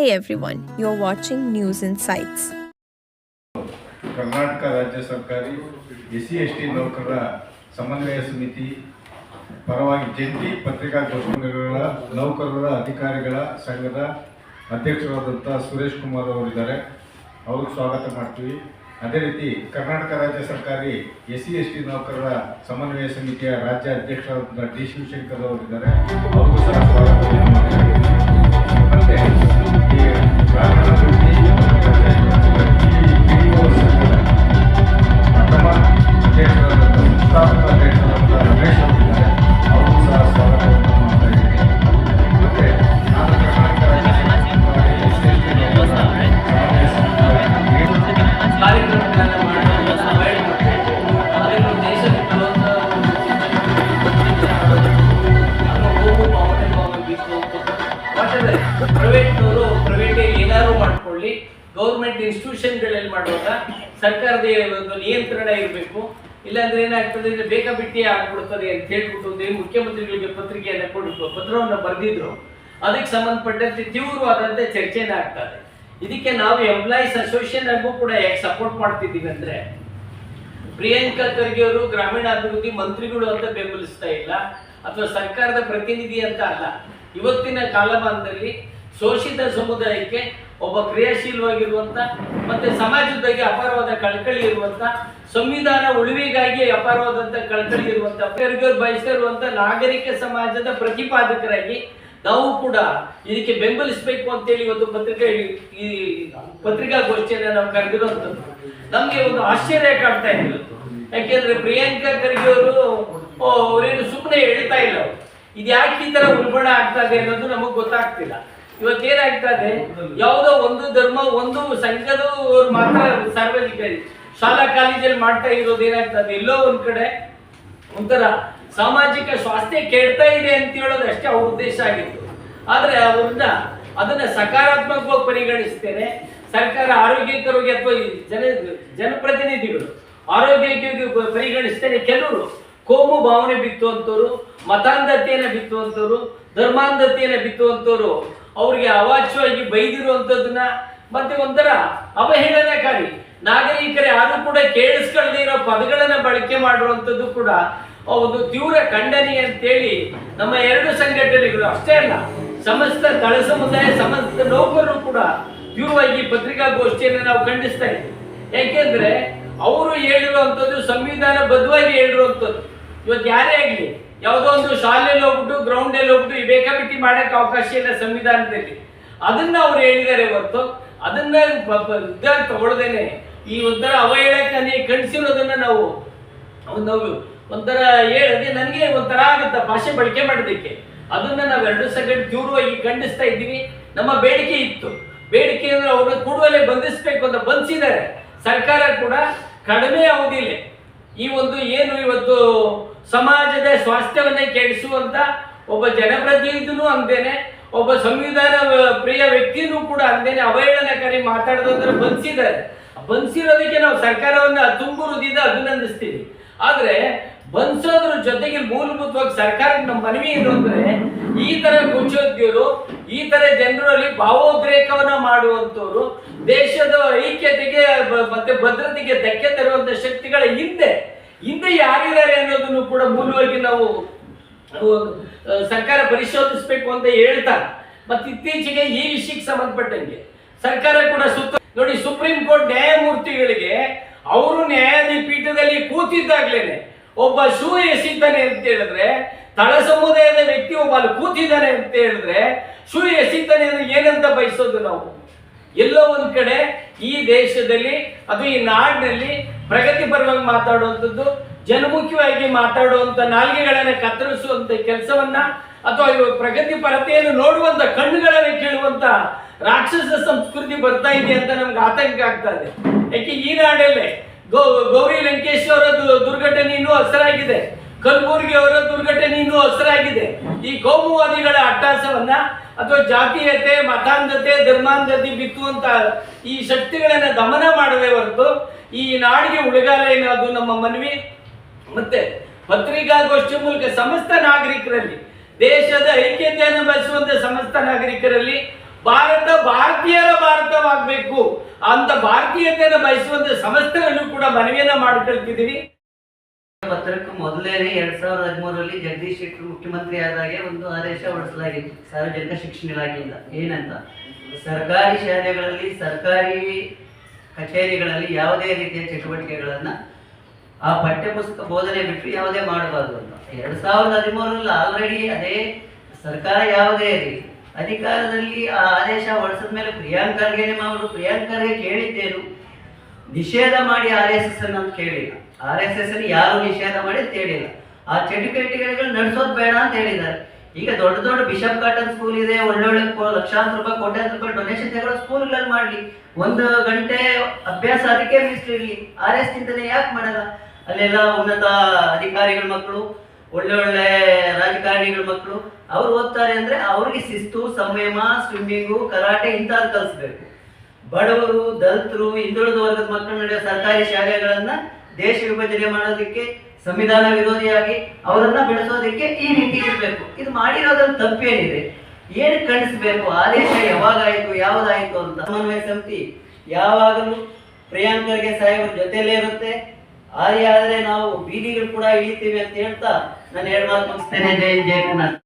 Hey everyone, you're watching News Insights. Karnataka ರಾಜ್ಯ ಸರ್ಕಾರಿ S C S T ನೌಕರರ ಸಮನ್ವಯ ಸಮಿತಿ ಪರವಾಗಿ ಜಂಟಿ ಪತ್ರಿಕಾಗೋಷ್ಠಿಗಳ ನೌಕರರ ಅಧಿಕಾರಿಗಳ ಸಂಘದ ಅಧ್ಯಕ್ಷರಾದಂಥ ಸುರೇಶ್ ಕುಮಾರ್ ಅವರಿದ್ದಾರೆ. ಅವ್ರಿಗೆ ಸ್ವಾಗತ ಮಾಡ್ತೀವಿ. ಅದೇ ರೀತಿ ಕರ್ನಾಟಕ ರಾಜ್ಯ ಸರ್ಕಾರಿ ಎಸ್ ಸಿ ಎಸ್ ಟಿ ನೌಕರರ ಸಮನ್ವಯ ಸಮಿತಿಯ ರಾಜ್ಯ ಅಧ್ಯಕ್ಷರಾದಂಥ ಡಿ ಶಿವಶಂಕರ್ ಅವರಿದ್ದಾರೆ. ಅವ್ರಿಗೂ ಸಹ ಸ್ವಾಗತ. ಗ್ರಾಮೀಣಾಭಿವೃದ್ಧಿ ಈ ಗೌರ್ಮೆಂಟ್ ಇನ್ಸ್ಟಿಟ್ಯೂಷನ್ಗಳಲ್ಲಿ ಮಾಡುವಾಗ ಸರ್ಕಾರದ ಒಂದು ನಿಯಂತ್ರಣ ಇರಬೇಕು. ಇಲ್ಲಾಂದ್ರೆ ಏನಾಗ್ತದೆ? ಅಂದ್ರೆ ಬೇಕಾಬಿಟ್ಟಿ ಆಗ್ಬಿಡ್ತದೆ ಅಂತ ಹೇಳ್ಬಿಟ್ಟು ಒಂದು ಮುಖ್ಯಮಂತ್ರಿಗಳಿಗೆ ಪತ್ರಿಕೆಯನ್ನು ಕೊಟ್ಟು ಪತ್ರವನ್ನು ಬರೆದಿದ್ರು. ಅದಕ್ಕೆ ಸಂಬಂಧಪಟ್ಟಂತೆ ತೀವ್ರವಾದಂತೆ ಚರ್ಚೆನ ಆಗ್ತದೆ. ಇದಕ್ಕೆ ನಾವು ಎಂಪ್ಲಾಯೀಸ್ ಅಸೋಸಿಯೇಷನ್ ಆಗೂ ಕೂಡ ಸಪೋರ್ಟ್ ಮಾಡ್ತಿದ್ದೀವಿ ಅಂದ್ರೆ, ಪ್ರಿಯಾಂಕಾ ಖರ್ಗೆ ಅವರು ಗ್ರಾಮೀಣಾಭಿವೃದ್ಧಿ ಮಂತ್ರಿಗಳು ಅಂತ ಬೆಂಬಲಿಸ್ತಾ ಇಲ್ಲ, ಅಥವಾ ಸರ್ಕಾರದ ಪ್ರತಿನಿಧಿ ಅಂತ ಅಲ್ಲ. ಇವತ್ತಿನ ಕಾಲಮಾನದಲ್ಲಿ ಶೋಷಿತ ಸಮುದಾಯಕ್ಕೆ ಒಬ್ಬ ಕ್ರಿಯಾಶೀಲವಾಗಿರುವಂತ ಮತ್ತೆ ಸಮಾಜದಾಗಿ ಅಪಾರವಾದ ಕಳಕಳಿ ಇರುವಂತ, ಸಂವಿಧಾನ ಉಳಿವಿಗಾಗಿ ಅಪಾರವಾದಂಥ ಕಳಕಳಿ ಖರ್ಗೆ ಬಯಸ್ತಾ ನಾಗರಿಕ ಸಮಾಜದ ಪ್ರತಿಪಾದಕರಾಗಿ ನಾವು ಕೂಡ ಇದಕ್ಕೆ ಬೆಂಬಲಿಸಬೇಕು ಅಂತೇಳಿ ಒಂದು ಪತ್ರಿಕೆ ಈ ಪತ್ರಿಕಾಗೋಷ್ಠಿಯನ್ನು ನಾವು ಕರೆದಿರುವಂಥದ್ದು. ನಮ್ಗೆ ಒಂದು ಆಶ್ಚರ್ಯ ಕಾಣ್ತಾ ಇದ್ರು ಯಾಕೆಂದ್ರೆ ಪ್ರಿಯಾಂಕಾ ಖರ್ಗೆ ಅವರು ಅವರೇನು ಸುಮ್ಮನೆ ಹೇಳ್ತಾ ಇಲ್ಲ. ಇದು ಯಾಕೆ ಈ ತರ ಉಲ್ಬಣ ಆಗ್ತಾ ಇದೆ ಅನ್ನೋದು ನಮಗೆ ಗೊತ್ತಾಗ್ತಿಲ್ಲ. ಇವತ್ತೇನಾಗ್ತಾ ಇದೆ? ಯಾವುದೋ ಒಂದು ಧರ್ಮ, ಒಂದು ಸಂಘದವ್ರು ಮಾತ್ರ ಸಾರ್ವಜನಿಕರಿ ಶಾಲಾ ಕಾಲೇಜಲ್ಲಿ ಮಾಡ್ತಾ ಇರೋದು ಏನಾಗ್ತದೆ ಎಲ್ಲೋ ಒಂದ್ ಕಡೆ ಒಂಥರ ಸಾಮಾಜಿಕ ಸ್ವಾಸ್ಥ್ಯ ಕೆಡ್ತಾ ಇದೆ ಅಂತ ಹೇಳೋದು ಅಷ್ಟೇ ಅವ್ರ ಉದ್ದೇಶ ಆಗಿತ್ತು. ಆದ್ರೆ ಅವ್ರನ್ನ ಅದನ್ನ ಸಕಾರಾತ್ಮಕವಾಗಿ ಪರಿಗಣಿಸ್ತೇನೆ. ಸರ್ಕಾರ ಆರೋಗ್ಯಕರವಾಗಿ ಅಥವಾ ಜನ, ಜನಪ್ರತಿನಿಧಿಗಳು ಆರೋಗ್ಯಕ್ಕೆ ಪರಿಗಣಿಸ್ತೇನೆ. ಕೆಲವರು ಕೋಮು ಭಾವನೆ ಬಿತ್ತುವಂಥವ್ರು ಮತಾಂಧತೆಯನ್ನ ಬಿತ್ತುವಂಥವ್ರು ಧರ್ಮಾಂಧತೆಯನ್ನ ಬಿತ್ತುವಂತವ್ರು ಅವ್ರಿಗೆ ಅವಾಚ್ಯವಾಗಿ ಬೈದಿರುವಂತದ್ದನ್ನ ಮತ್ತೆ ಒಂಥರ ಅವಹೇಳನಕಾರಿ. ನಾಗರಿಕರೇ ಯಾರು ಕೂಡ ಕೇಳಿಸ್ಕೊಳ್ಳದೆ ಇರೋ ಪದಗಳನ್ನ ಬಳಕೆ ಮಾಡಿರುವಂತದ್ದು ಕೂಡ ಒಂದು ತೀವ್ರ ಖಂಡನೆ ಅಂತೇಳಿ ನಮ್ಮ ಎರಡು ಸಂಘಟನೆಗಳು ಅಷ್ಟೇ ಅಲ್ಲ, ಸಮಸ್ತ ತಳ ಸಮುದಾಯ, ಸಮಸ್ತ ನೌಕರರು ಕೂಡ ತೀವ್ರವಾಗಿ ಪತ್ರಿಕಾಗೋಷ್ಠಿಯನ್ನು ನಾವು ಖಂಡಿಸ್ತಾ ಇದ್ದೀವಿ. ಯಾಕೆಂದ್ರೆ, ಅವರು ಹೇಳಿರುವಂಥದ್ದು, ಸಂವಿಧಾನ ಬದ್ಧವಾಗಿ ಹೇಳಿರುವಂಥದ್ದು. ಇವತ್ತು ಯಾರೇ ಆಗಲಿ ಯಾವುದೋ ಒಂದು ಶಾಲೆಯಲ್ಲಿ ಹೋಗ್ಬಿಟ್ಟು ಗ್ರೌಂಡಲ್ಲಿ ಹೋಗ್ಬಿಟ್ಟು ಬೇಕಾಬಿಟ್ಟಿ ಮಾಡಕ್ಕೆ ಅವಕಾಶ ಇಲ್ಲ ಸಂವಿಧಾನದಲ್ಲಿ. ಅದನ್ನ ಅವ್ರು ಹೇಳಿದ್ದಾರೆ ಹೊರತು, ಅದನ್ನ ತಗೊಳ್ದೇನೆ. ಈ ಒಂಥರ ಅವಹೇಳಕನೆ ಕಣಿಸಿರೋದನ್ನ ನಾವು ಒಂದು ನಾವು ಒಂಥರ ಹೇಳದೆ ನನಗೆ ಒಂಥರ ಆಗುತ್ತೆ, ಭಾಷೆ ಬಳಕೆ ಮಾಡೋದಕ್ಕೆ. ಅದನ್ನ ನಾವು ಎರಡು ಸೆಕೆಂಡ್ ತೀವ್ರವಾಗಿ ಖಂಡಿಸ್ತಾ ಇದ್ದೀವಿ. ನಮ್ಮ ಬೇಡಿಕೆ ಇತ್ತು. ಬೇಡಿಕೆ ಅಂದ್ರೆ ಅವ್ರನ್ನ ಕೂಡುವಲ್ಲೇ ಬಂಧಿಸ್ಬೇಕು ಅಂತ ಬಂಧಿಸಿದ್ದಾರೆ. ಸರ್ಕಾರ ಕೂಡ ಕಡಿಮೆ ಅವಧಿಲೆ. ಈ ಒಂದು ಏನು ಇವತ್ತು ಸಮಾಜದ ಸ್ವಾಸ್ಥ್ಯವನ್ನ ಕೆಡಿಸುವಂತ ಒಬ್ಬ ಜನಪ್ರತಿನಿಧಿನೂ ಅಂದೇನೆ, ಒಬ್ಬ ಸಂವಿಧಾನ ಪ್ರಿಯ ವ್ಯಕ್ತಿನೂ ಕೂಡ ಅಂದೇನೆ ಅವಹೇಳನಕಾರಿ ಮಾತಾಡೋದಂದ್ರೆ ಬಂಧಿಸಿದ್ದಾರೆ ಬನ್ಸಿರೋದಕ್ಕೆ ನಾವು ಸರ್ಕಾರವನ್ನ ತುಂಬು ಹೃದಯದ ಅಭಿನಂದಿಸ್ತೀವಿ. ಆದ್ರೆ ಬಂಧಿಸೋದ್ರ ಜೊತೆಗೆ ಮೂಲಭೂತವಾಗಿ ಸರ್ಕಾರಕ್ಕೆ ನಮ್ಮ ಮನವಿ ಏನು ಅಂದ್ರೆ, ಈ ತರ ಕುಚೋದ್ಯರು, ಈ ತರ ಜನರಲ್ಲಿ ಭಾವೋದ್ರೇಕವನ್ನ ಮಾಡುವಂತವ್ರು ದೇಶದ ಐಕ್ಯತೆಗೆ ಮತ್ತೆ ಭದ್ರತೆಗೆ ಧಕ್ಕೆ ತರುವಂತ ಶಕ್ತಿಗಳ ಹಿಂದೆ ಹಿಂದೆ ಯಾರಿದ್ದಾರೆ ಅನ್ನೋದನ್ನು ಕೂಡ ಮೂಲವಾಗಿ ನಾವು ಸರ್ಕಾರ ಪರಿಶೋಧಿಸಬೇಕು ಅಂತ ಹೇಳ್ತಾರೆ. ಮತ್ತೆ ಇತ್ತೀಚೆಗೆ ಈ ವಿಷಯಕ್ಕೆ ಸಂಬಂಧಪಟ್ಟಂಗೆ ಸರ್ಕಾರ ಕೂಡ ಸುತ್ತ, ನೋಡಿ ಸುಪ್ರೀಂ ಕೋರ್ಟ್ ನ್ಯಾಯಮೂರ್ತಿಗಳಿಗೆ ಅವರು ನ್ಯಾಯಾಧಿ ಪೀಠದಲ್ಲಿ ಕೂತಿದ್ದಾಗ್ಲೇನೆ ಒಬ್ಬ ಶೂ ಎಸಿತಾನೆ ಅಂತ ಹೇಳಿದ್ರೆ, ತಳ ಸಮುದಾಯದ ವ್ಯಕ್ತಿ ಒಬ್ಬ ಅಲ್ಲಿ ಕೂತಿದ್ದಾನೆ ಅಂತ ಹೇಳಿದ್ರೆ ಶೂ ಎಸಿತಾನೆ ಅಂದ್ರೆ ಏನಂತ ಬಯಸೋದು ನಾವು? ಎಲ್ಲೋ ಒಂದ್ ಕಡೆ ಈ ದೇಶದಲ್ಲಿ, ಅದು ಈ ನಾಡಿನಲ್ಲಿ ಪ್ರಗತಿ ಪರವಾಗಿ ಮಾತಾಡುವಂಥದ್ದು ಜನಮುಖಿಯಾಗಿ ಮಾತಾಡುವಂಥ ನಾಲ್ಗೆಗಳನ್ನು ಕತ್ತರಿಸುವಂತ ಕೆಲಸವನ್ನ ಅಥವಾ ಇವಾಗ ಪ್ರಗತಿ ಪರತೆಯನ್ನು ನೋಡುವಂತ ಕಣ್ಣುಗಳನ್ನು ಕೇಳುವಂತ ರಾಕ್ಷಸ ಸಂಸ್ಕೃತಿ ಬರ್ತಾ ಇದೆ ಅಂತ ನಮ್ಗೆ ಆತಂಕ ಆಗ್ತಾ ಇದೆ. ಯಾಕೆ ಈ ನಾಡಲ್ಲೇ ಗೌ, ಗೌರಿ ಲಂಕೇಶ್ ಅವರ ದು- ದುರ್ಘಟನೆ ಇನ್ನೂ ಹಸರಾಗಿದೆ. ಕಲಬುರ್ಗಿ ಅವರ ದುರ್ಘಟನೆ ಇನ್ನೂ ಹಸರಾಗಿದೆ. ಈ ಕೋಮುವಾದಿಗಳ ಅಟ್ಟಹಾಸವನ್ನ ಅಥವಾ ಜಾತೀಯತೆ, ಮತಾಂಧತೆ, ಧರ್ಮಾಂಧತೆ ಬಿತ್ತುವಂತ ಈ ಶಕ್ತಿಗಳನ್ನ ದಮನ ಮಾಡದೆ ಹೊರತು ಈ ನಾಡಿಗೆ ಉಳಿಗಾಲ ಏನಾದ್ರು ನಮ್ಮ ಮನವಿ? ಮತ್ತೆ ಪತ್ರಿಕಾಗೋಷ್ಠಿ ಮೂಲಕ ಸಮಸ್ತ ನಾಗರಿಕರಲ್ಲಿ, ದೇಶದ ಐಕ್ಯತೆಯನ್ನು ಬಯಸುವಂತ ಸಮಸ್ತ ನಾಗರಿಕರಲ್ಲಿ ಭಾರತ ಭಾರತೀಯರ ಭಾರತವಾಗಬೇಕು ಅಂತ ಭಾರತೀಯತೆಯನ್ನು ಬಯಸುವಂತ ಸಮಸ್ತರಲ್ಲೂ ಕೂಡ ಮನವಿಯನ್ನ ಮಾಡ್ಕೊಳ್ತಿದ್ದೀವಿ. ಪತ್ರಕ್ಕೂ ಮೊದಲೇನೆ ಎರಡ್ ಸಾವಿರದ ಹದಿಮೂರರಲ್ಲಿ ಜಗದೀಶ್ ಶೆಟ್ಟರ್ ಮುಖ್ಯಮಂತ್ರಿ ಆದಾಗೆ ಒಂದು ಆದೇಶ ಹೊರಡಿಸಲಾಗಿತ್ತು. ಸಾರ್ವಜನಿಕ ಶಿಕ್ಷಣ ಇಲಾಖೆಯಿಂದ. ಏನಂತ? ಸರ್ಕಾರಿ ಶಾಲೆಗಳಲ್ಲಿ, ಸರ್ಕಾರಿ ಕಚೇರಿಗಳಲ್ಲಿ ಯಾವುದೇ ರೀತಿಯ ಚಟುವಟಿಕೆಗಳನ್ನ ಆ ಪಠ್ಯಪುಸ್ತಕ ಬೋಧನೆ ಬಿಟ್ಟು ಯಾವುದೇ ಮಾಡಬಾರ್ದು ಅಂತ. ಎರಡ್ ಸಾವಿರದ ಹದಿಮೂರರಲ್ಲಿ ಆಲ್ರೆಡಿ ಅದೇ ಸರ್ಕಾರ ಯಾವುದೇ ಇರಲಿ ಅಧಿಕಾರದಲ್ಲಿ ಆ ಆದೇಶ ಹೊರಡಿಸಿದ ಮೇಲೆ ಪ್ರಿಯಾಂಕ್ ಖರ್ಗೆನೇ ಅವರು ಪ್ರಿಯಾಂಕ್ ಖರ್ಗೆ ಕೇಳಿದ್ದೇನು? ನಿಷೇಧ ಮಾಡಿ ಆರ್ ಎಸ್ ಎಸ್ ಅಂತ ಕೇಳಿಲ್ಲ. ಆರ್ ಎಸ್ ಎಸ್ ಯಾರು ನಿಷೇಧ ಮಾಡಿ ಹೇಳಿಲ್ಲ. ಆ ಚಟುವಟಿಕೆಗಳು ನಡೆಸೋದು ಬೇಡ ಅಂತ ಹೇಳಿದ್ದಾರೆ. ಈಗ ದೊಡ್ಡ ದೊಡ್ಡ ಬಿಷಪ್ ಕಾಟನ್ ಸ್ಕೂಲ್ ಇದೆ, ಒಳ್ಳೊಳ್ಳೆ ಲಕ್ಷಾಂತರ ರೂಪಾಯಿ, ಕೋಟ್ಯಾಂತರ ರೂಪಾಯಿ ಡೊನೇಷನ್ ತಗೊಳ್ಳೋ ಸ್ಕೂಲ್ಗಳಲ್ಲಿ ಮಾಡಲಿ. ಒಂದು ಗಂಟೆ ಅಭ್ಯಾಸ ಅದಕ್ಕೆ ಮೀಸಲಿರಲಿ ಆರ್ ಎಸ್ ಚಿಂತನೆ ಯಾಕೆ ಮಾಡಲ್ಲ? ಅಲ್ಲೆಲ್ಲ ಉನ್ನತ ಅಧಿಕಾರಿಗಳ ಮಕ್ಕಳು ಒಳ್ಳೆ ಒಳ್ಳೆ ರಾಜಕಾರಣಿಗಳ ಮಕ್ಕಳು ಅವ್ರು ಓದ್ತಾರೆ ಅಂದ್ರೆ ಅವ್ರಿಗೆ ಶಿಸ್ತು, ಸಂಯಮ ಸ್ವಿಮ್ಮಿಂಗು ಕರಾಟೆ ಇಂಥದ್ದು ಕಲಿಸ್ಬೇಕು. ಬಡವರು, ದಲಿತರು, ಹಿಂದುಳಿದ ವರ್ಗದ ಮಕ್ಕಳು ನಡೆಯುವ ಸರ್ಕಾರಿ ಶಾಲೆಗಳನ್ನ ದೇಶ ವಿಭಜನೆ ಮಾಡೋದಕ್ಕೆ ಸಂವಿಧಾನ ವಿರೋಧಿಯಾಗಿ ಅವರನ್ನ ಬೆಳೆಸೋದಕ್ಕೆ ಈ ರೀತಿ ಇರಬೇಕು. ಇದು ಮಾಡಿರೋದ್ರಲ್ಲಿ ತಪ್ಪೇನಿದೆ. ಏನು ಖಂಡಿಸಬೇಕು? ಆದೇಶ ಯಾವಾಗಾಯಿತು, ಯಾವ್ದಾಯ್ತು ಅಂತ. ಸಮನ್ವಯ ಸಮಿತಿ ಯಾವಾಗಲೂ ಪ್ರಿಯಾಂಕರ್ಗೆ ಸಾಹೇಬ್ರ ಜೊತೆಲೇ ಇರುತ್ತೆ. ಆದ್ರೆ ಆದರೆ ನಾವು ಬೀದಿಗಳು ಕೂಡ ಇಳಿತೀವಿ ಅಂತ ಹೇಳ್ತಾ ನಾನು ಮಾತು ಮುಗಿಸ್ತೇನೆ. ಜಯ ಕರ್ನಾಟಕ